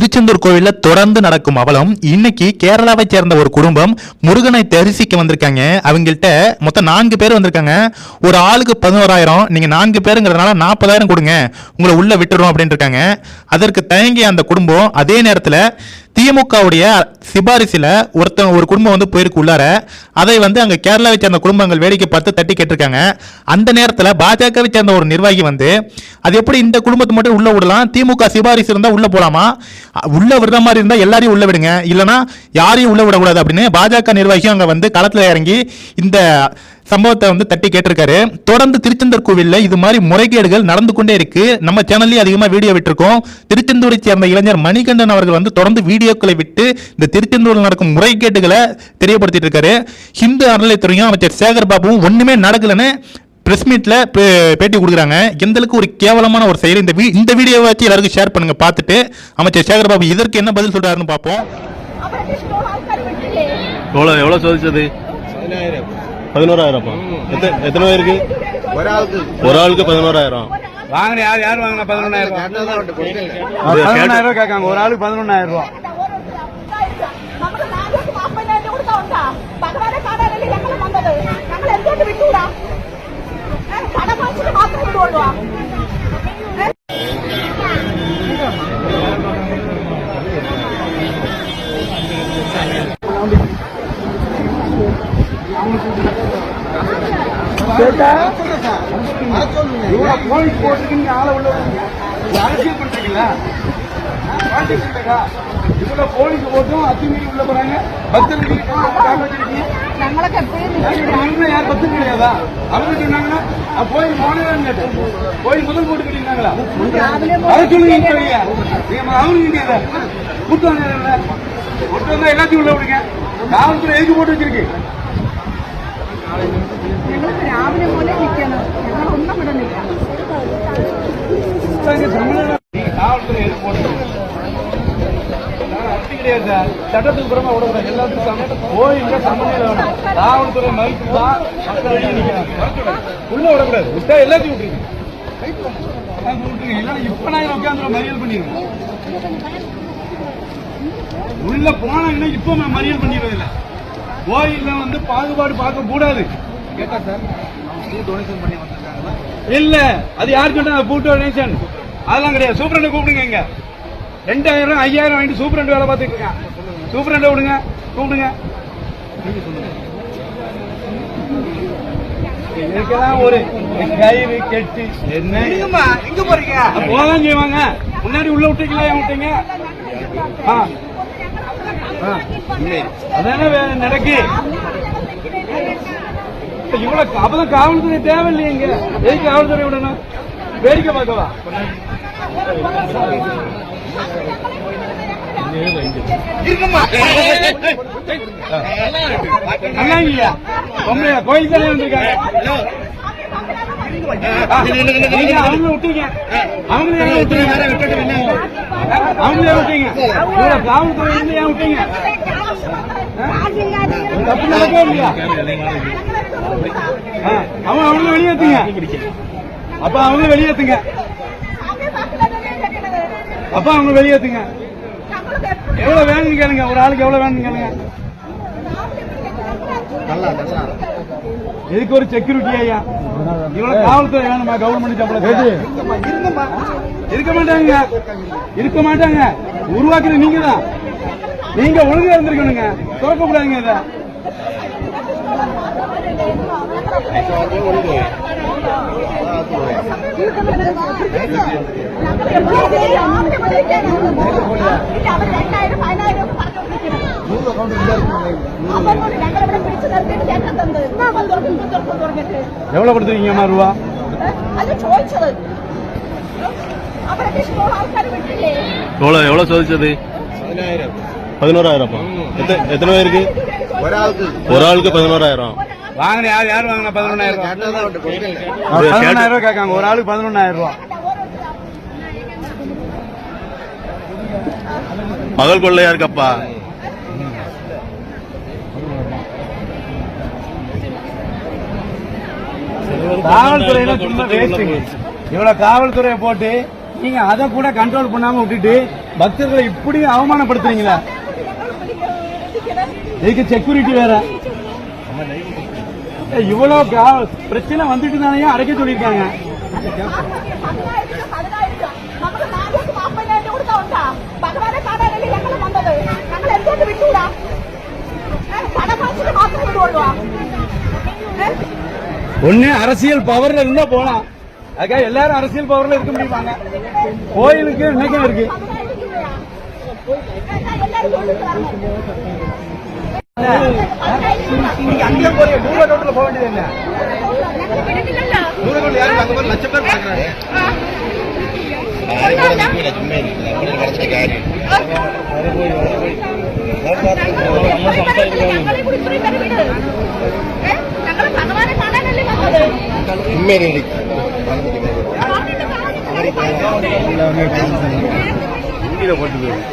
திருச்செந்தூர் கோவிலில் தொடர்ந்து நடக்கும் அவலம் இன்னைக்கு கேரளாவை சேர்ந்த ஒரு குடும்பம் முருகனை தரிசிக்க வந்திருக்காங்க. அவங்கள்ட்ட மொத்தம் நான்கு பேர் வந்திருக்காங்க. ஒரு ஆளுக்கு பதினோராயிரம் நீங்கள் நான்கு பேருங்கிறதுனால நாற்பதாயிரம் கொடுங்க. உங்களை உள்ளே விட்டுறோம் அப்படின்னு இருக்காங்க. அதற்கு தயங்கிய அந்த குடும்பம் அதே நேரத்தில் திமுகவுடைய சிபாரிசில் ஒருத்தன் ஒரு குடும்பம் வந்து போயிருக்கு உள்ளார அதை வந்து அங்கே கேரளாவை சேர்ந்த குடும்பங்கள் வேடிக்கை பார்த்து தட்டி கேட்டிருக்காங்க. அந்த நேரத்தில் பாஜகவை சேர்ந்த ஒரு நிர்வாகி வந்து அது எப்படி இந்த குடும்பத்தை மட்டும் உள்ளே விடலாம்? திமுக சிபாரிசு இருந்தால் உள்ளே போகலாமா உள்ளே விடுற மாதிரி இருந்தால் எல்லாரையும் உள்ளே விடுங்க. இல்லைனா யாரையும் உள்ளே விடக்கூடாது அப்படின்னு பாஜக நிர்வாகியும் அங்கே வந்து களத்தில் இறங்கி இந்த சம்பவத்தை வந்து தட்டி கேட்டிருக்காரு. தொடர்ந்து திருச்செந்தூர் கோவில்ல இது மாதிரி முறைகேடுகள் நடந்து கொண்டே இருக்கு. நம்ம சேனல்லேயே அதிகமாக வீடியோ விட்டுருக்கோம். திருச்செந்தூரை சேர்ந்த இளைஞர் மணிகண்டன் அவர்கள் வந்து தொடர்ந்து வீடியோக்களை விட்டு இந்த திருச்செந்தூரில் நடக்கும் முறைகேடுகளை தெரியப்படுத்திட்டு இருக்காரு. ஹிந்து அறநிலைத்துறையும் அமைச்சர் சேகர் பாபுவும் ஒன்றுமே நடக்கலன்னு ப்ரெஸ் மீட்டில் பேட்டி கொடுக்குறாங்க. எந்தளவுக்கு ஒரு கேவலமான ஒரு செயல். இந்த வீ இந்த வீடியோவை வச்சு எல்லாருக்கும் ஷேர் பண்ணுங்க பார்த்துட்டு அமைச்சர் சேகர் பாபு இதற்கு என்ன பதில் சொல்கிறாருன்னு பார்ப்போம். எவ்வளோ எவ்வளோ சோதிச்சது? பதினோராயிரமா எத்தனை எத்தனை பேருக்கு? ஒரு ஆளுக்கு பதினோராயிரம். வாங்கின யார் யார் வாங்கினா? பதினொன்னாயிரம் பதினொன்னாயிரம் ரூபாய் கேட்காங்க. ஒரு ஆளுக்கு பதினொன்னாயிரம் ரூபாய் போட்டுருக்கீங்க ஆளை உள்ள விடுங்க. இது அரசியல் பண்றீங்களா பாலிடிக்ஸ் இல்லைக்கா? இவ்வளவு போலீஸ் போட்டும் அத்துமீறி உள்ள போறாங்க பக்தர்கள் வச்சிருக்கீங்க ഞങ്ങളൊക്കെ എപ്പോഴും அவங்க யார் பக்தர் கிடையாதா அவங்க சொன்னாங்கன்னா அப்ப போய் போனதான் கேட்டேன் போய் முதல் போட்டு கட்டிருந்தாங்களா அதை சொல்லுங்க இப்ப நீங்க. நீங்க அவங்களுக்கு அதை கூட்டம் வந்தா கூட்டம் வந்தா எல்லாத்தையும் உள்ள விடுங்க காவல்துறை எதுக்கு போட்டு வச்சிருக்கு ഞങ്ങൾ രാവിലെ പോലെ നിൽക്കണം ഞങ്ങൾ ഒന്നും ഇവിടെ നിൽക്കാം இங்க தமிழ்நாடு நீங்க காவல்துறை எதுக்கு போட்டு அப்படி கிடையாது சார் சட்டத்துக்கு புறமா விடக்கூடாது எல்லாத்துக்கும் கோயில்ல சம்மந்தம் வேணும் காவல்துறை மதிப்பு தான் மக்கள் வெளியே நிக்கணும் உள்ள விடக்கூடாது விட்டா எல்லாத்தையும் விட்டுருங்க எல்லாத்தையும் விட்டுருங்க இல்லைன்னா இப்ப நான் உட்காந்து மறியல் பண்ணிடுவேன் உள்ள போனாங்கன்னா இப்ப நான் மறியல் பண்ணிடுறது இல்ல கோயில்ல வந்து பாகுபாடு பார்க்க கூடாது. கேட்டா சார் டொனேஷன் பண்ணி வந்திருக்காங்களா? இல்ல அது யார் சொன்னா பூ டொனேஷன் அதெல்லாம் கிடையாது. சூப்பரண்ட் கூப்பிடுங்க இங்க. ரெண்டாயிரம் ஐயாயிரம் வாங்கிட்டு சூப்பரண்ட் வேலை பார்த்துட்டு இருக்கான் சூப்பரண்ட் விடுங்க கூப்பிடுங்க. இதுக்கெல்லாம் ஒரு கயிறு கெட்டி என்ன? எங்க போறீங்க. போதான் செய்வாங்க. முன்னாடி உள்ள விட்டீங்களா ஏன் விட்டீங்க? ஆ. அதானே நடக்கு இவ்வளவு அப்பதான் காவல்துறை தேவையில்லையே இங்க. எதுக்கு காவல்துறை விடணும்? வேடிக்கை பார்க்கவா? நல்லா இல்லையா கோயிலுக்கு வந்திருக்காங்க? ஆ, விட்டீங்க அவங்கள ஏன் விட்டீங்க அவங்கள ஏன் விட்டீங்க இவ்வளவு காவல்துறை இருந்து ஏன் விட்டீங்க தப்பு நடக்கவே இல்லையா அவன் அவங்கள வெளியேத்துங்க அப்ப அவங்க வெளியேத்துங்க அப்ப அவங்க வெளியேத்துங்க எவ்வளவு வேணும்னு கேளுங்க ஒரு ஆளுக்கு எவ்வளவு வேணும்னு கேளுங்க எதுக்கு ஒரு செக்யூரிட்டி ஐயா? இவ்வளவு காவல்துறை வேணுமா? கவர்மெண்ட் சம்பளம் இருக்க. மாட்டாங்க. இருக்க மாட்டாங்க. உருவாக்குறது நீங்க தான் நீங்க ஒழுங்கா இருந்திருக்கணுங்க. திறக்க கூடாதுங்க இத. அவர் எவ்வளவு கொடுத்துருக்கீங்கம்மா ரூபா അത് ചോദിച്ചത് അവിടെ ഇഷ്ടമുള്ള ആൾക്കാർ വിട്ടില്ലേ எவ்வளோ எவ்வளோ சோதிச்சது பதினோராயிரம்ப்பா எத்தனை எத்தனை பேருக்கு ഒരാൾക്ക് ஒரு ஆளுக்கு பதினோராயிரம் வாங்கின யார் யார் வாங்கின பதினொன்னாயிரம் ரூபாய் കേട്ടതുകൊണ്ട് കൊടുക്കില്ല பதினொன்னாயிரம் ரூபாய் கேட்காங்க ஒரு ஆளுக்கு பதினொன்னாயிரம் ரூபாய் பகல் கொள்ளையா இருக்கப்பா காவல்துறையில சும்மா வேஸ்ட்டுங்க இவ்வளவு காவல்துறையை போட்டு நீங்க அதை கூட கண்ட்ரோல் பண்ணாம விட்டுட்டு பக்தர்களை இப்படி அவமானப்படுத்துறீங்களா? இதுக்கு செக்யூரிட்டி வேற. இவ்வளவு பிரச்சனை வந்துட்டு தானே அடைக்க சொல்லியிருக்காங்க. பணம் மாத்திரம் ஒண்ணு அரசியல் பவர்ல இருந்தா போலாம் அதுக்காக எல்லாரும் அரசியல் பவர்ல இருக்க முடியுமாங்க கோயிலுக்கு இன்னைக்கும் இருக்கு പതിനായിരം രൂപയാ ഏ, ഞാൻ എല്ലാവരും ചോദിച്ചു நீங்க அங்கேயும் போறீங்க நூறு ரோட்ல போக வேண்டியது என்ன ഞങ്ങൾ വിടുന്നില്ലല്ലോ நூறு யாருக்கு அங்க போய் லட்சம் பேர் பாக்குறாங்க ആ. சும்மா இருக்கல ஒரு வருஷம் காரியம் ഞങ്ങളെ உண்மையிலே ஹிந்தியில் போட்டு போயிடும்